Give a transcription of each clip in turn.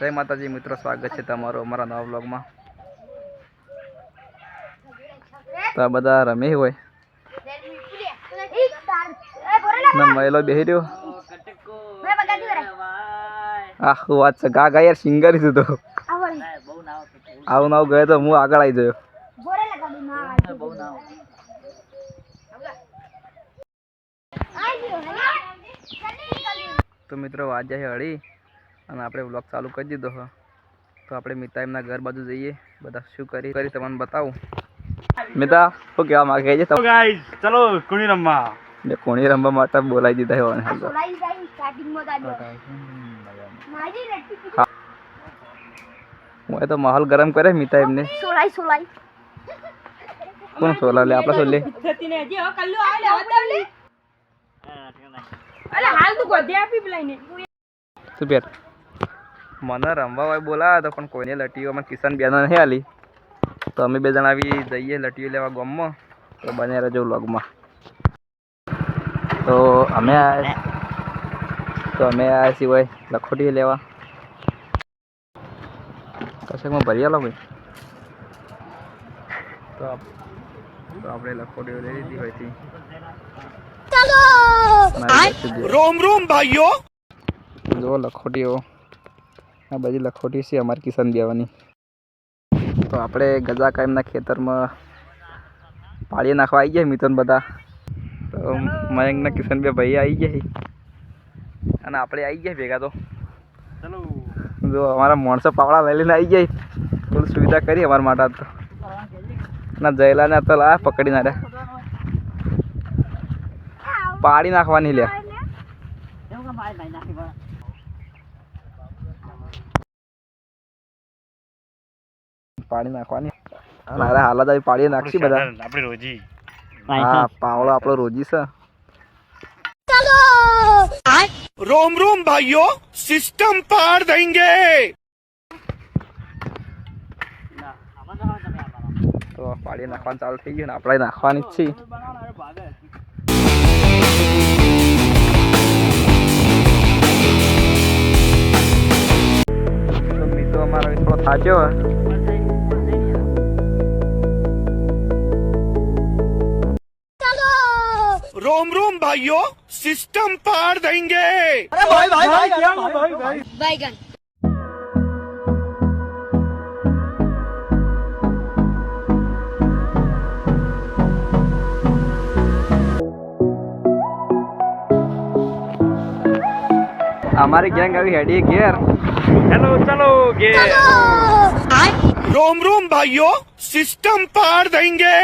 જય માતાજી, મિત્રો, સ્વાગત છે તમારું અમારા નવા બ્લોગમાં તો આ બધા રમી હોય. મહિલો બેહી રહ્યો. આહ વાત છે? ગા ગા યાર સિંગર હતો તો. આવું નાવ ગયો તો હું આગળ આવી ગયો તો મિત્રો, આજે છે હળી. અને આપણે બ્લોગ ચાલુ કરી દીધો છે તો આપણે મિતા એમના ઘર બાજુ જઈએ. બધા શું કરી કરી તમને બતાવું. મિતા શું કહેવા માંગે છે? ગાઈસ ચલો કુણી રમવા? મેં કોણી રમવા માટે બોલાવી દીધા હોય હું. તો માહોલ ગરમ કરે મિતા એમને. સોલાઈ સોલાઈ. કોણ સોલા લે? આપણે સોલે અલે હાલ તું ગોધે આપી પેલાઈને તું પેર મને રમવા હોય બોલાવ્યા તો પણ કોઈને લટીઓ મને કિશન બેનો નહીં આલી તો અમે બે જણા આવી જઈએ લટીઓ લેવા ગામમાં. તો બને રહેજો વ્લોગમાં. તો અમે આ તો અમે આ સિવાય લખોટીઓ લેવા. કશેકમાં ભરી આલો ભાઈ. તો આપણે લખોટીઓ લઈ લીધી હોય હતી મારી પાસે જે- રોમ રોમ ભાઈઓ! જો લખોટીઓ. આ બધી લખોટી છે અમારી કિશન દેવાની તો આપણે ગજા કાયમના ખેતરમાં પાળી નાખવા આવી ગયા મિત્રો બધા. તો મયંકના કિશન બે ભાઈ આવી ગયા અને આપણે આવી ગયા ભેગા તો. જો અમારા માણસો પાવડા લઈ લઈને આવી જાય ફૂલ સુવિધા કરી અમારા માટે તો. ના, જયલાને તો લા, પકડી ના પાડી નાખવાની લ્યા. પાણી નાખવાની. મારા હાલત આવી પાડી નાખશી બધા. આપણે રોજી. હા પાવડો આપણો રોજી છે. રોમ રોમ ભાઈઓ સિસ્ટમ પાર દેંગે તો પાડી નાખવાનું ચાલુ થઈ ગયું ને આપણે નાખવાની જ છે તો અમારો થોડો થાચ્યો रोम रोम भाइयों सिस्टम पार देंगे बैगन અમારી ગેંગ આવી હેડી ઘેર हेलो चलो गे रोम रोम भाइयों सिस्टम पार देंगे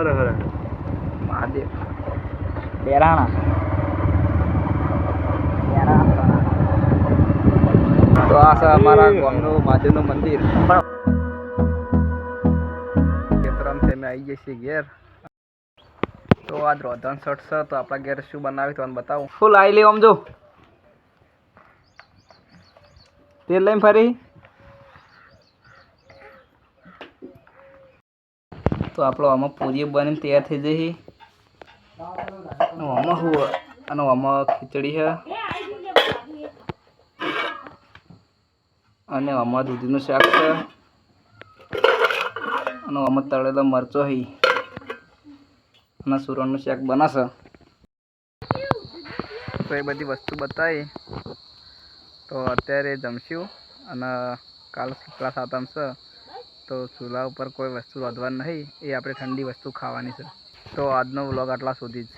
હર હર. મહાદેવ. બેરાણા. તો આ છે અમારા ગામનું મહાદેવનું મંદિર. ખેતરામાં અમે આવી જઈએ છીએ ઘેર. તો આજ રોધન શર્ટ છે તો આપણા ઘેર શું બનાવ્યું તો બતાવું. ફૂલ આવી લેવું આમ જો. તેલ લઈને ફરી. તો આપણો આમાં પૂરી બનીને તૈયાર થઈ જશે. આમાં શું અને આમાં ખીચડી છે. અને આમાં દૂધીનું શાક છે. અને આમાં તળેલો મરચો છે. અને સુરણનું શાક બનાવશે તો એ બધી વસ્તુ બતાવી. તો અત્યારે જમશું. અને કાલ શીતળા સાતમ છે. તો ચૂલા ઉપર કોઈ વસ્તુ રાંધવાની નહીં, એ આપણે ઠંડી વસ્તુ ખાવાની છે. તો આજનો વ્લોગ આટલા સુધી જ.